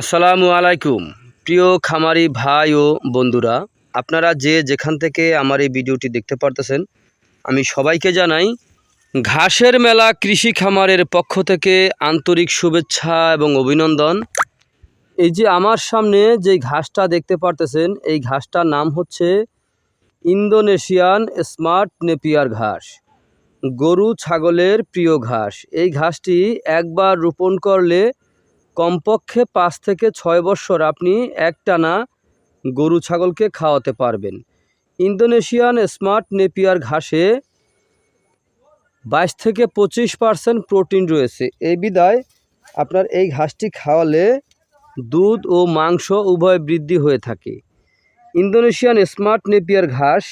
আসসালামু আলাইকুম। প্রিয় খামারি ভাই ও বন্ধুরা, আপনারা যে যেখান থেকে আমার এই ভিডিওটি দেখতে পারতেছেন, আমি সবাইকে জানাই, ঘাসের মেলা কৃষি খামারের পক্ষ থেকে আন্তরিক শুভেচ্ছা এবং অভিনন্দন। এই যে আমার সামনে যে ঘাসটা দেখতে পারতেছেন, এই ঘাসটার নাম হচ্ছে ইন্দোনেশিয়ান স্মার্ট নেপিয়ার ঘাস। গরু, ছাগলের প্রিয় ঘাস। এই ঘাসটি একবার রোপণ করলে কমপক্ষে পাঁচ থেকে ছয় বছর আপনি একটানা গরু ছাগলকে খাওয়াতে পারবেন। ইন্দোনেশিয়ান স্মার্ট নেপিয়ার ঘাসে বাইশ থেকে পঁচিশ পার্সেন্ট প্রোটিন রয়েছে। এই বিদায়, আপনার এই ঘাসটি খাওয়ালে দুধ ও মাংস উভয় বৃদ্ধি হয়ে থাকে। ইন্দোনেশিয়ান স্মার্ট নেপিয়ার ঘাস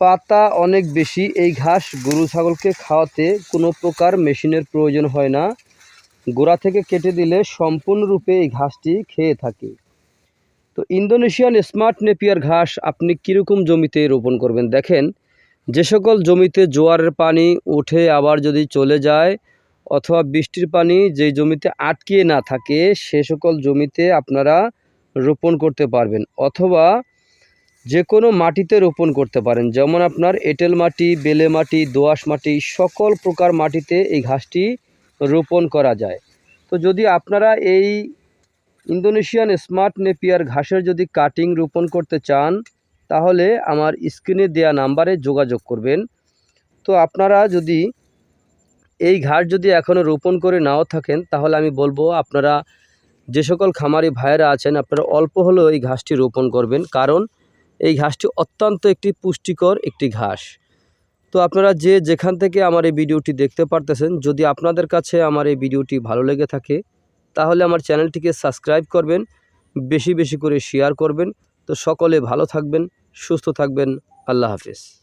পাতা অনেক বেশি। এই ঘাস গরু ছাগলকে খাওয়াতে কোনো প্রকার মেশিনের প্রয়োজন হয় না। গোড়া থেকে কেটে দিলে সম্পূর্ণরূপে এই ঘাসটি খেয়ে থাকে। তো ইন্দোনেশিয়ান স্মার্ট নেপিয়ার ঘাস আপনি কীরকম জমিতে রোপণ করবেন? দেখেন, যে সকল জমিতে জোয়ারের পানি উঠে আবার যদি চলে যায় অথবা বৃষ্টির পানি যেই জমিতে আটকিয়ে না থাকে, সে সকল জমিতে আপনারা রোপণ করতে পারবেন। অথবা যে কোনো মাটিতে রোপণ করতে পারেন। যেমন আপনার এঁটেল মাটি, বেলে মাটি, দোআঁশ মাটি, সকল প্রকার মাটিতে এই ঘাসটি রোপণ করা যায়। তো যদি আপনারা এই ইন্দোনেশিয়ান স্মার্ট নেপিয়ার ঘাসের যদি কাটিং রোপণ করতে চান, তাহলে আমার স্ক্রিনে দেওয়া নাম্বারে যোগাযোগ করবেন। তো আপনারা যদি এই ঘাস যদি এখনও রোপণ করে নাও থাকেন, তাহলে আমি বলব আপনারা যে সকল খামারি ভাইয়েরা আছেন, আপনারা অল্প হলেও এই ঘাসটি রোপণ করবেন। কারণ এই ঘাসটি অত্যন্ত একটি পুষ্টিকর একটি ঘাস। তো আপনারা যে যেখান থেকে আমার এই ভিডিওটি দেখতে পারতেছেন, যদি আপনাদের কাছে আমার এই ভিডিওটি ভালো লেগে থাকে, তাহলে আমার চ্যানেলটিকে সাবস্ক্রাইব করবেন, বেশি বেশি করে শেয়ার করবেন। তো সকলে ভালো থাকবেন, সুস্থ থাকবেন। আল্লাহ হাফিজ।